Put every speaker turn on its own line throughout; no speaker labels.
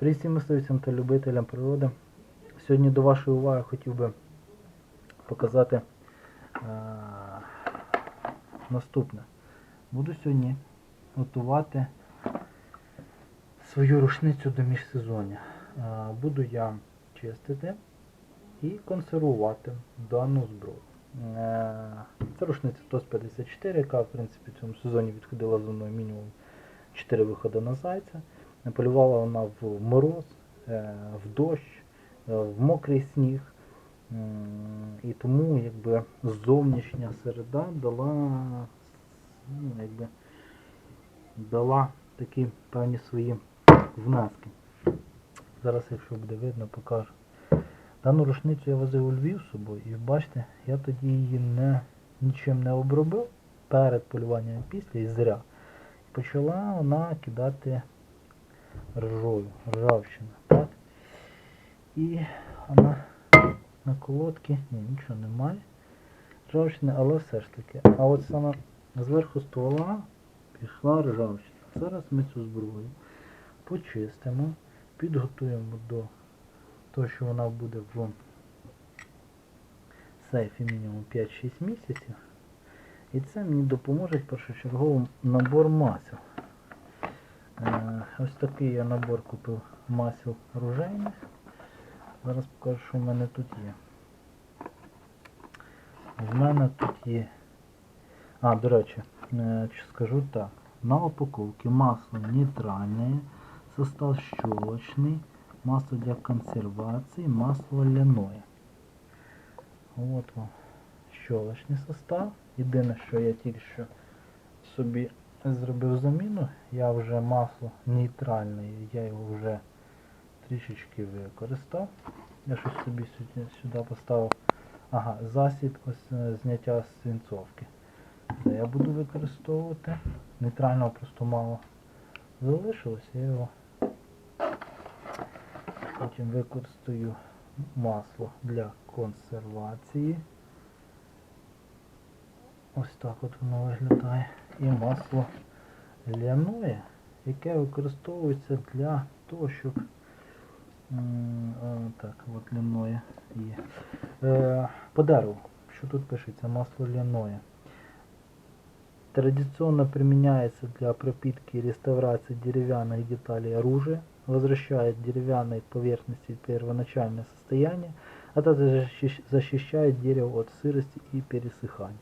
Привіт всім мисливцям та любителям природи. Сьогодні до вашої уваги хотів би показати е, наступне. Буду сьогодні готувати свою рушницю до міжсезоння. Е, буду я чистити і консервувати дану зброю. Е, Це рушниця ТОС-54, яка в принципі в цьому сезоні відходила за мною мінімум 4 виходи на зайця. Полювала вона в мороз, е, в дощ, е, в мокрий сніг. І тому якби зовнішня середа дала, ну, якби, дала такі певні свої внески. Зараз, якщо буде видно, покажу. Дану рушницю я возив у Львів з собою і бачите, я тоді її не, нічим не обробив перед полюванням після і зря. Почала вона кидати ржою, ржавчина. Так? І вона на колодки, ні, нічого немає. Ржавчини, але все ж таки. А от саме зверху ствола пішла ржавчина. Зараз ми цю зброю почистимо, підготуємо до того, що вона буде в сейфі мінімум 5-6 місяців. І це мені допоможе першочергово набор масел. Е, Ось такий я набор купив масел ружейних. Зараз покажу, що в мене тут є. В мене тут є. А, до речі, е, скажу так. На упаковці масло нейтральне, состав щелочний, масло для консервації, масло ляное. От вам щелочний состав. Єдине, що я тільки що собі зробив заміну, я вже масло нейтральне, я його вже трішечки використав. Я щось собі сюди, поставив. Ага, засіб ось е, зняття свинцовки. Це я буду використовувати. Нейтрального просто мало залишилось, я його потім використаю масло для консервації. Ось так от воно виглядає. І масло ляное, яке використовується для того, щоб м, е, так, от ляное є. Е, по дереву. Що тут пишеться? Масло ляное. Традиционно применяется для пропитки и реставрации деревянных деталей оружия, возвращает деревянной поверхности первоначальное состояние, а также защищ- защищает дерево от сырости и пересыхания.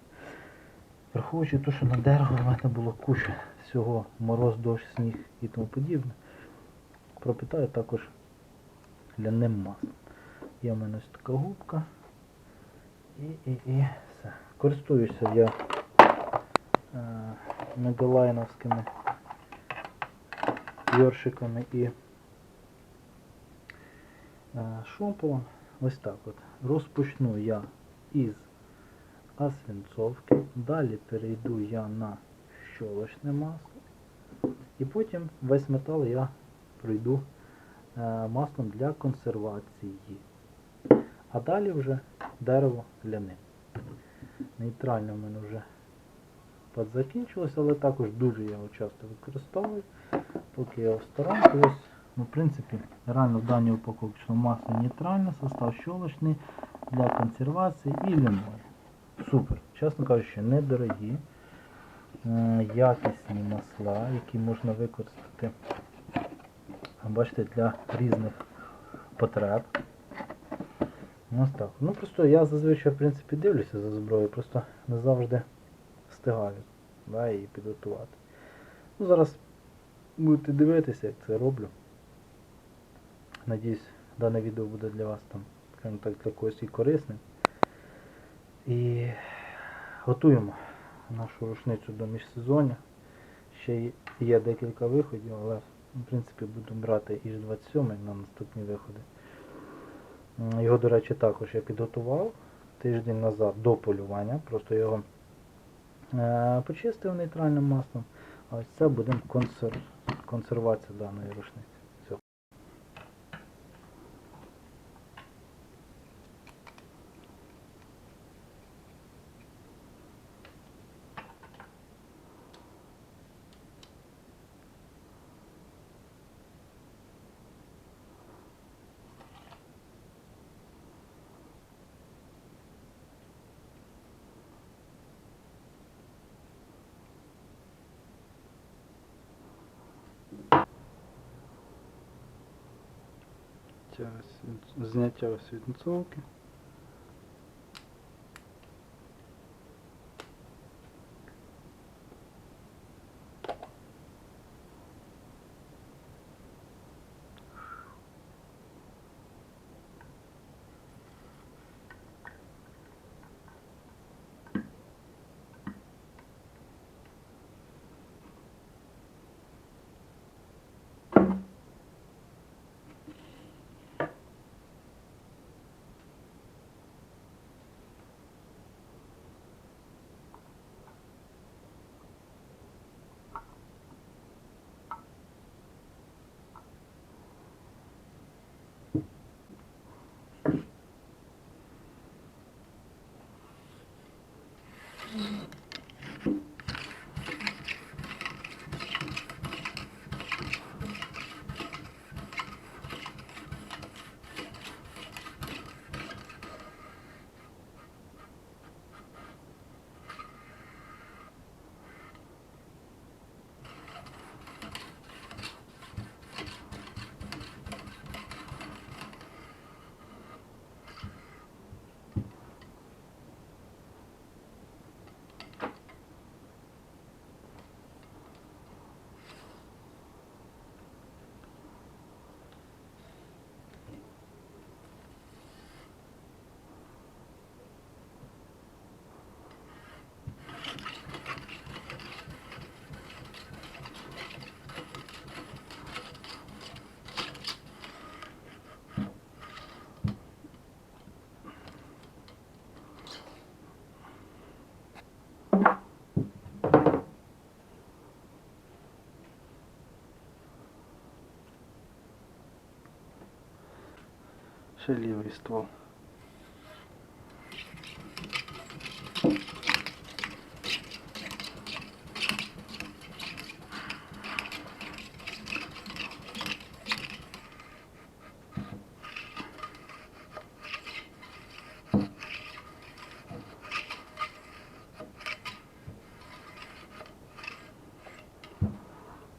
Враховуючи те, що на дерево в мене було куча всього, мороз, дощ, сніг і тому подібне, пропитаю також ляним маслом. Є в мене ось така губка. І, і, і все. Користуюся я е, мегалайновськими йоршиками і е, шомполом. Ось так от. Розпочну я із асвінцовки, далі перейду я на щолочне масло. І потім весь метал я пройду е, маслом для консервації. А далі вже дерево ляне. Нейтрально в мене вже закінчилось, але також дуже я його часто використовую. Поки я сторонку, ось, ну, в принципі, реально в даній упаковці масло нейтральне, состав щолочний для консервації і ляної. Супер. Чесно кажучи, недорогі, е, якісні масла, які можна використати, бачите, для різних потреб. Ось так. Ну просто я зазвичай в принципі дивлюся за зброєю, просто не завжди встигаю да, її підготувати. Ну, зараз будете дивитися, як це роблю. Надіюсь, дане відео буде для вас там, скажімо так, для когось і корисним. І готуємо нашу рушницю до міжсезоння. Ще є декілька виходів, але в принципі будемо брати іж 27 на наступні виходи. Його, до речі, також я підготував тиждень назад до полювання. Просто його е, почистив нейтральним маслом. А ось це буде консер... консервація даної рушниці. Все. Зняття, свін- зняття Ще лівий ствол.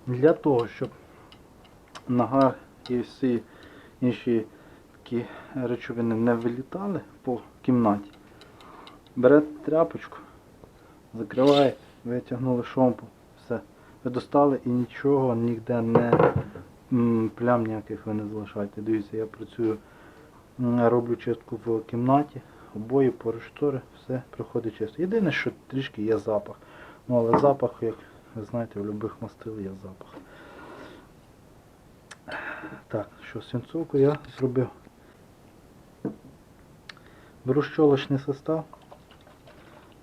Для того, щоб нагар і всі інші такі речовини не вилітали по кімнаті, берете тряпочку, закриває, витягнули шомпу, все. Ви достали і нічого ніде не плям ніяких ви не залишаєте. Дивіться, я працюю, роблю чистку в кімнаті, обої, пориштори, все приходить чисто. Єдине, що трішки є запах. Ну але запах, як ви знаєте, в будь-яких мастил є запах. Так, що свинцовку я зробив. Беру щолочний состав,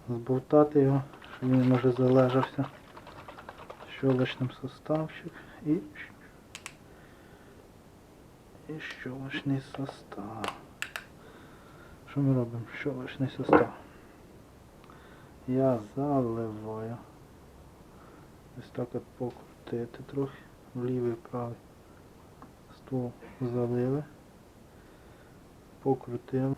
збовтати його, щоб він може залежався. Щолочним составчик і, і щолочний состав. Що ми робимо? Щолочний состав. Я заливаю. Ось так от покрутити трохи в лівий правий ствол залили, покрутили.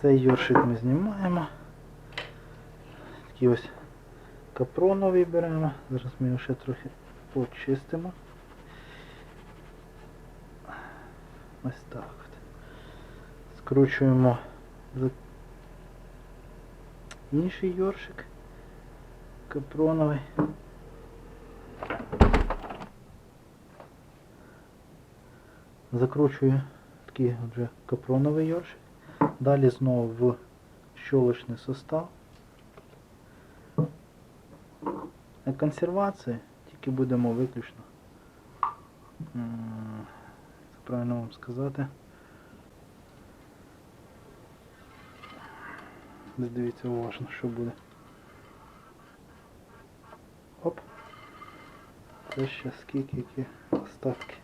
Цей йоршик ми знімаємо. Такий ось капроновий беремо. Зараз ми його ще трохи почистимо. Ось так. Скручуємо інший йоршик капроновий. Закручую такий вже капроновий йоршик. Далі знову в щолочний состав. Консервації тільки будемо виключно. Це правильно вам сказати. Дивіться уважно, що буде. Оп. Це ще скільки які остатки.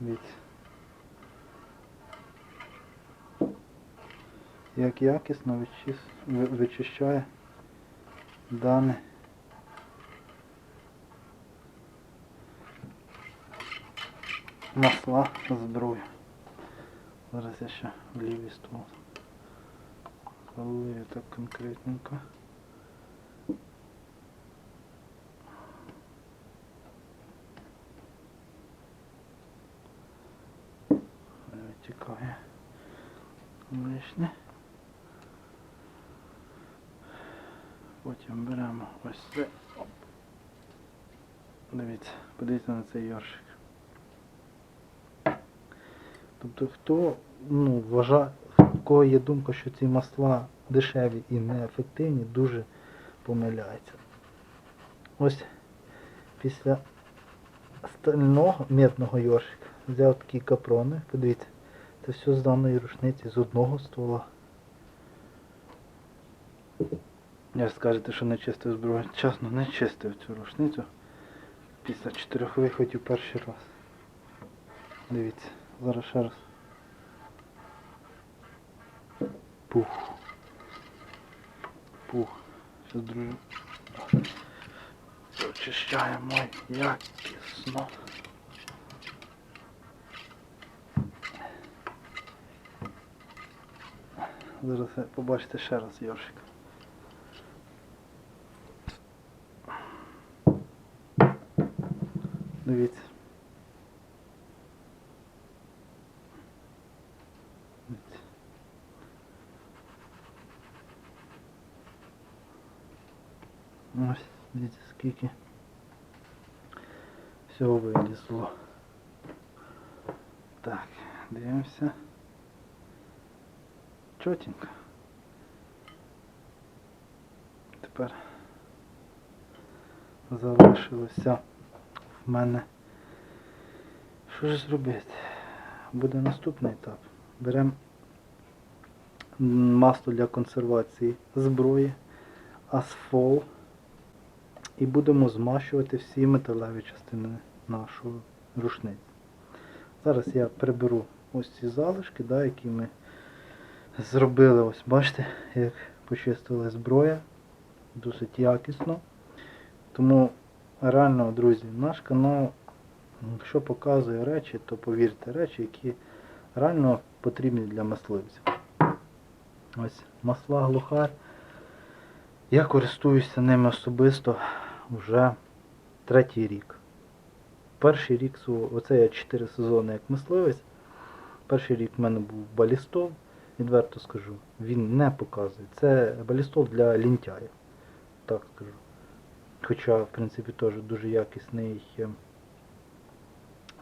Дивіться. Як якісно вичищає дане масла зброю. Зараз я ще в лівий ствол. Залию так конкретненько. Потім беремо ось це. Дивіться, подивіться на цей йоршик. Тобто хто ну, вважає, в кого є думка, що ці масла дешеві і неефективні, дуже помиляється. Ось після стального медного йоршика взяв такі капрони, подивіться, це все з даної рушниці з одного ствола. Я ж скажете, що не чистив зброю. Чесно, не чистив цю рушницю. Після чотирьох виходів перший раз. Дивіться, зараз ще раз. Пух. Пух. Зараз, друже. Очищаємо якісно. Зараз побачите ще раз Йоршик. Дивіться. Дивіться. Ось, дивіться скільки всього вилізло. Так, дивимося. Чотенько. Тепер залишилося В мене. Що ж зробити? Буде наступний етап. Беремо масло для консервації зброї, асфол і будемо змащувати всі металеві частини нашої рушниці. Зараз я приберу ось ці залишки, да, які ми зробили. Ось бачите, як почистили зброя. Досить якісно. Тому реально, друзі, наш канал, якщо показує речі, то повірте, речі, які реально потрібні для мисливців. Ось масла глухар. Я користуюся ними особисто вже третій рік. Перший рік, оце я 4 сезони як мисливець. Перший рік в мене був балістов, відверто скажу. Він не показує. Це балістов для лінтяїв. Так скажу. Хоча, в принципі, теж дуже якісний е,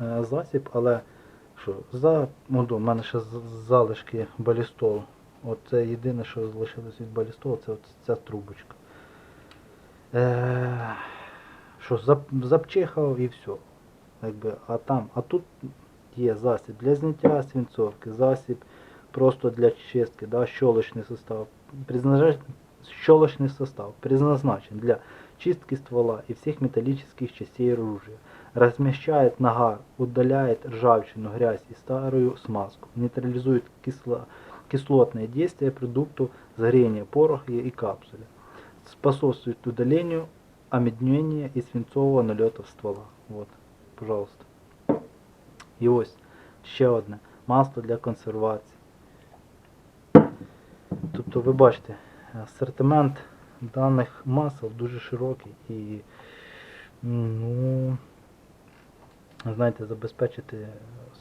е, засіб, але що, за, ну, до, в мене ще залишки балістол. От це єдине, що залишилось від балістол, це от ця трубочка. Е, що, зап, запчихав і все. Якби, а там, а тут є засіб для зняття свинцовки, засіб просто для чистки, да, щолочний состав. Щелочный состав предназначен для чистки ствола и всех металлических частей оружия. Размещает нагар, удаляет ржавчину, грязь и старую смазку. Нейтрализует кисло, кислотное действие продукту сгорения пороха и капсуля. Способствует удалению омеднения и свинцового налета ствола. Вот, пожалуйста. І ось ще одне масло для консервації. Тобто ви бачите, асортимент даних масел дуже широкий і ну, знаєте, забезпечити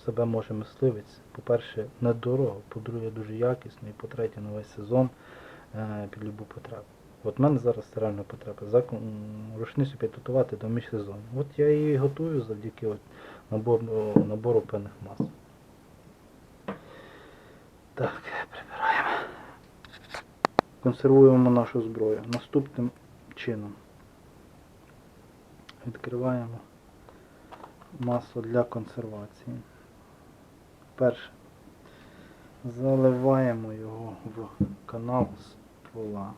себе може мисливець. По-перше, недорого, по-друге, дуже якісно, і по-третє, на весь сезон е, під любу потребу. От в мене зараз реально потреба. Закон, рушницю підготувати до міжсезону. От я її готую завдяки от набору, набору певних мас. Так. Консервуємо нашу зброю наступним чином. Відкриваємо масло для консервації. Перше. Заливаємо його в канал ствола.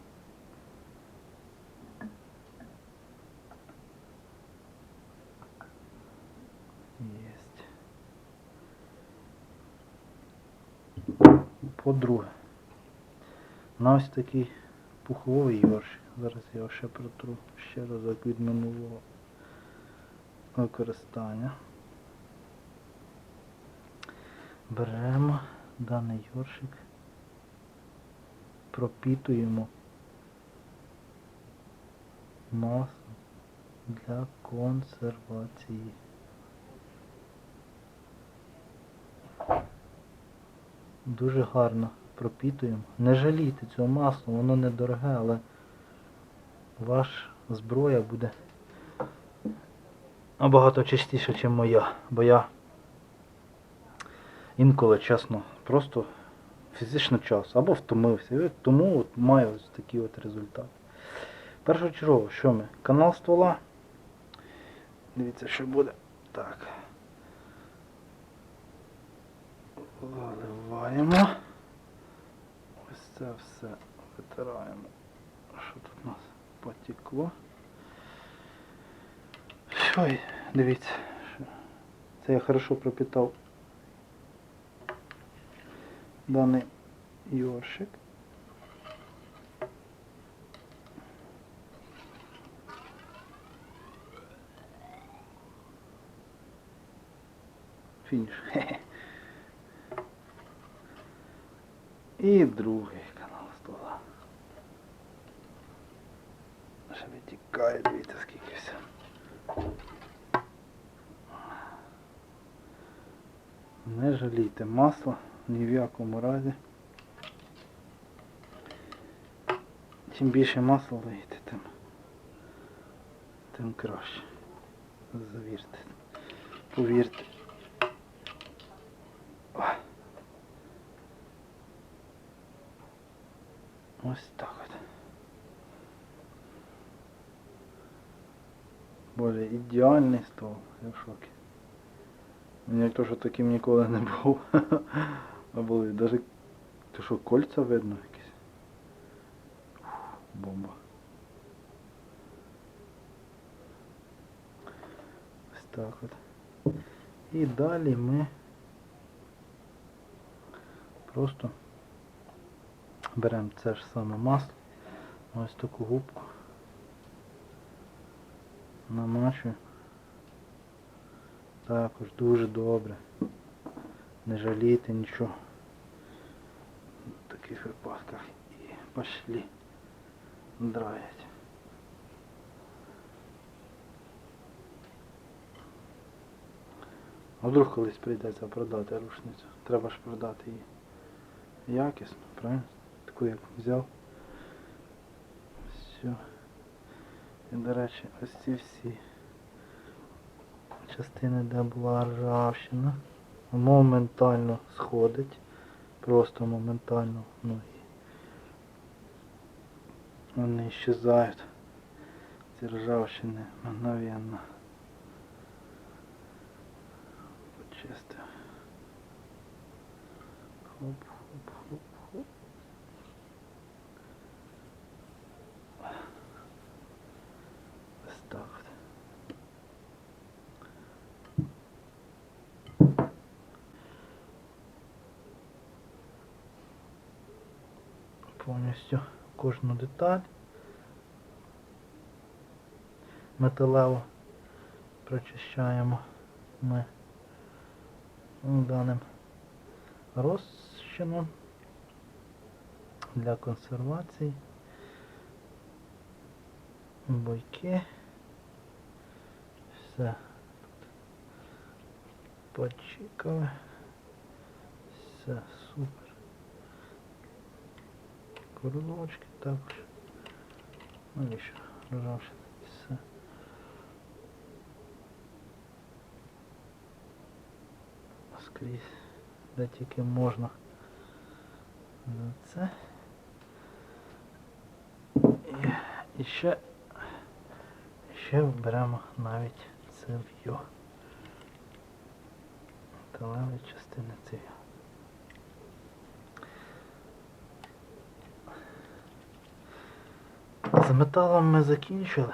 Єсть. По-друге, на ось такий пуховий йоршик. Зараз я його ще протру ще разок від минулого використання. Беремо даний йоршик, пропітуємо масу для консервації. Дуже гарно пропітуємо. Не жалійте цього масла, воно недороге, але ваш зброя буде набагато чистіше, ніж моя. Бо я інколи, чесно, просто фізично час або втомився. І тому от маю ось такий от результат. Першочергово, що ми? Канал ствола. Дивіться, що буде. Так. Заливаємо. Це все витираємо. Що тут у нас потекло? Ой, дивіться. Це я хорошо пропитав даний йоршик. Фініш. І другий канал стола. Ще витікає, дивіться скільки все. Не жалійте масла ні в якому разі. Чим більше масла лиєте, тим, тим краще. Завірте. Повірте. Ось так от. Боже, ідеальний стол. Я в шокі. Мені то, що таким ніколи не був. А були. Даже то що кольця видно якісь. Бомба. Ось так от. І далі ми просто беремо це ж саме масло, ось таку губку, намачую. Також дуже добре. Не жалійте нічого. В таких випадках і пошли драять. А вдруг колись прийдеться продати рушницю. Треба ж продати її якісно, правильно? Таку як взяв. Все. І до речі, ось ці всі частини, де була ржавчина, моментально сходить. Просто моментально. І вони щезають. Ці ржавчини мгновенно. Почистив. Хоп, хоп. Ось так от. Повністю кожну деталь металево прочищаємо ми даним розчином для консервації. Бойки. Все Почекали. Все, Кружочки також. Ну і що, ржавчина. Все. Скрізь, де тільки можна. Ну, Це. І, і ще, ще беремо навіть цев'ю. Металеві частини цев'ю. З металом ми закінчили.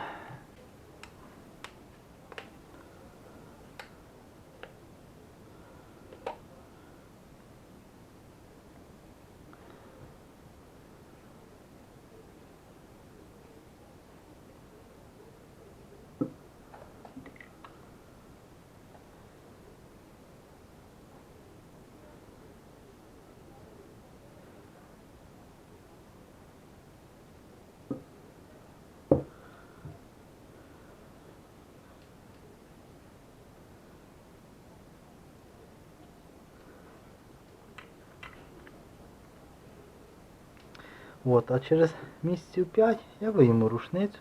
От, а через місяців 5 я вийму рушницю.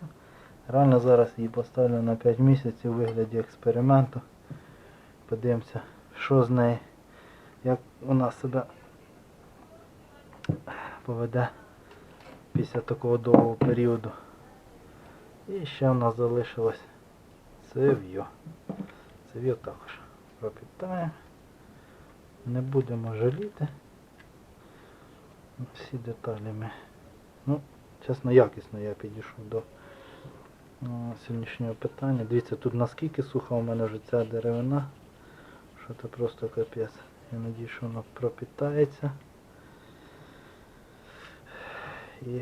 Реально зараз її поставлю на 5 місяців у вигляді експерименту. Подивимося, що з нею, як вона себе поведе після такого довгого періоду. І ще в нас залишилось цев'ю. Цев'ю також пропітаємо. Не будемо жаліти. Всі деталі ми. Ну, чесно, якісно я підійшов до е, сьогоднішнього питання. Дивіться, тут наскільки суха у мене вже ця деревина, що це просто капець. Я надію, що воно пропітається. І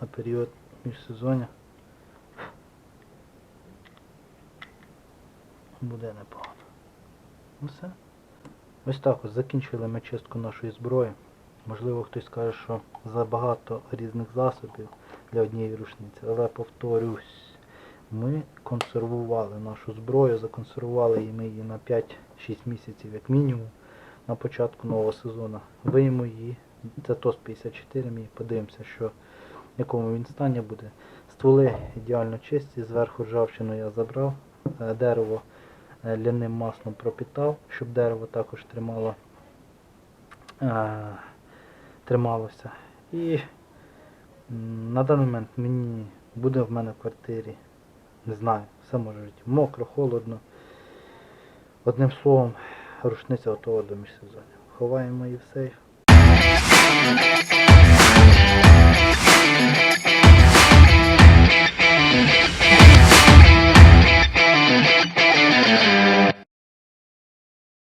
на період міжсезоння буде непогано. Ну все. Ось так ось закінчили ми чистку нашої зброї. Можливо, хтось скаже, що забагато різних засобів для однієї рушниці, але повторюсь, ми консервували нашу зброю, законсервували її ми її на 5-6 місяців як мінімум на початку нового сезону. Виймемо її, це ТОС 54 мій, подивимося, що в якому він стані буде. Стволи ідеально чисті, зверху ржавчину я забрав, е, дерево ляним маслом пропітав, щоб дерево також тримало, е, трималося. І на даний момент мені буде в мене в квартирі, не знаю, все може бути мокро, холодно. Одним словом, рушниця готова до міжсезоння. Ховаємо її в сейф.